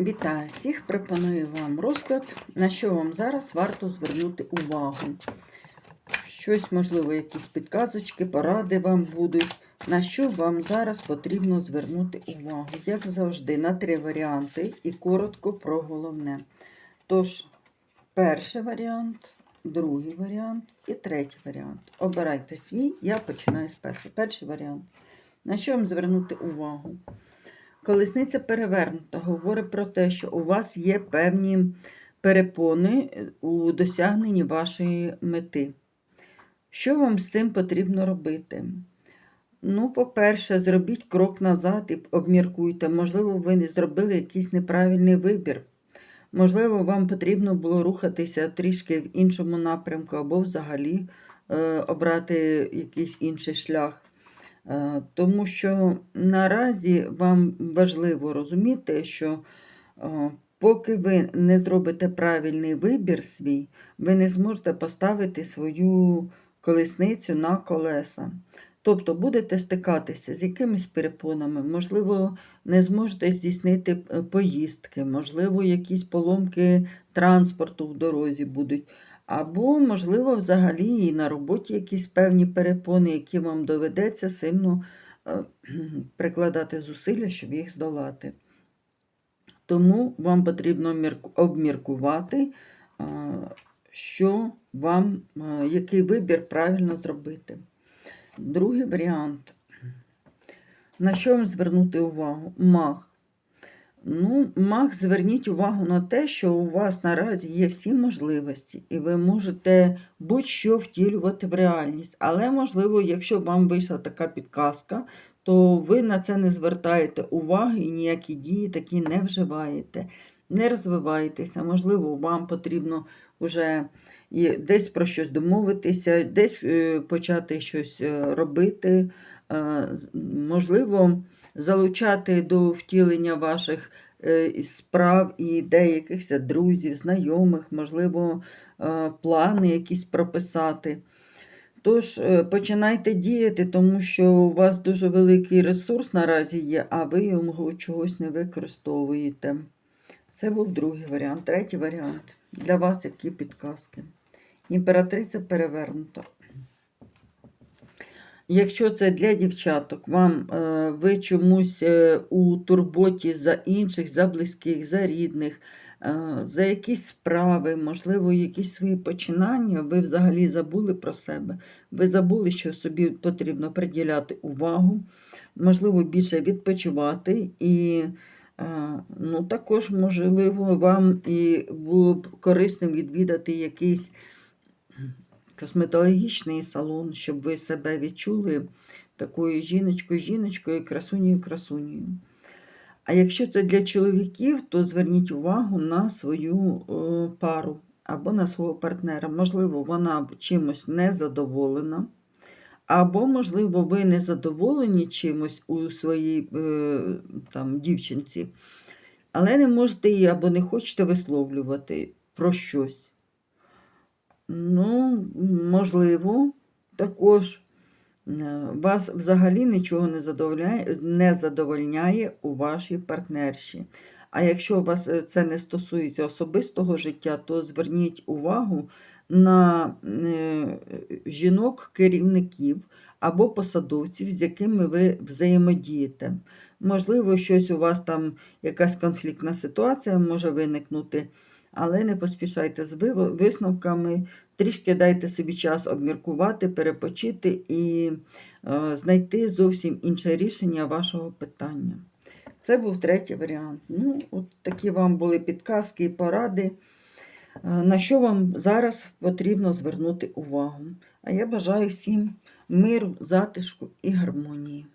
Вітаю всіх! Пропоную вам розклад, на що вам зараз варто звернути увагу. Щось, можливо, якісь підказочки, поради вам будуть. На що вам зараз потрібно звернути увагу? Як завжди, на три варіанти і коротко про головне. Тож, перший варіант, другий варіант і третій варіант. Обирайте свій, я починаю з першого. Перший варіант. На що вам звернути увагу? Колесниця перевернута говорить про те, що у вас є певні перепони у досягненні вашої мети. Що вам з цим потрібно робити? Ну, по-перше, зробіть крок назад і обміркуйте. Можливо, ви не зробили якийсь неправильний вибір. Можливо, вам потрібно було рухатися трішки в іншому напрямку, або взагалі е, обрати якийсь інший шлях. Е, Тому що наразі вам важливо розуміти, що е, поки ви не зробите правильний вибір свій, ви не зможете поставити свою колесницю на колеса. Тобто будете стикатися з якимись перепонами, можливо, не зможете здійснити е, поїздки, можливо, якісь поломки транспорту в дорозі будуть. Або, можливо, взагалі і на роботі якісь певні перепони, які вам доведеться сильно е, прикладати зусилля, щоб їх здолати. Тому вам потрібно обміркувати, е, що вам, е, який вибір правильно зробити. Другий варіант. На що вам звернути увагу? Мах. Ну, мах, зверніть увагу на те, що у вас наразі є всі можливості, і ви можете будь-що втілювати в реальність. Але, можливо, якщо вам вийшла така підказка, то ви на це не звертаєте уваги і ніякі дії такі не вживаєте. Не розвиваєтеся, можливо, вам потрібно вже десь про щось домовитися, десь е, почати щось е, робити. Е, Можливо, залучати до втілення ваших е, справ і деяких друзів, знайомих, можливо, е, плани якісь прописати. Тож е, починайте діяти, тому що у вас дуже великий ресурс наразі є, а ви його чогось не використовуєте. Це був другий варіант. Третій варіант. Для вас які підказки. Імператриця перевернута. Якщо це для дівчаток, вам е, ви чомусь е, у турботі за інших, за близьких, за рідних, е, за якісь справи, можливо, якісь свої починання, ви взагалі забули про себе. Ви забули, що собі потрібно приділяти увагу, можливо, більше відпочивати і. Ну, також, можливо, вам і було б корисним відвідати якийсь косметологічний салон, щоб ви себе відчули такою жіночкою, жіночкою, красунею, красунею. А якщо це для чоловіків, то зверніть увагу на свою е, пару або на свого партнера. Можливо, вона чимось незадоволена, або, можливо, ви не задоволені чимось у своїй е, там, дівчинці, але не можете її або не хочете висловлювати про щось. Ну, можливо, також е, вас взагалі нічого не задовольняє, не задовольняє у вашій партнерші. А якщо вас е, це не стосується особистого життя, то зверніть увагу на е, жінок-керівників або посадовців, з якими ви взаємодієте. Можливо, щось у вас там, якась конфліктна ситуація може виникнути, але не поспішайте з висновками. Трішки дайте собі час обміркувати, перепочити і е, знайти зовсім інше рішення вашого питання. Це був третій варіант. Ну, от такі вам були підказки і поради, е, на що вам зараз потрібно звернути увагу. А я бажаю всім миру, затишку і гармонії.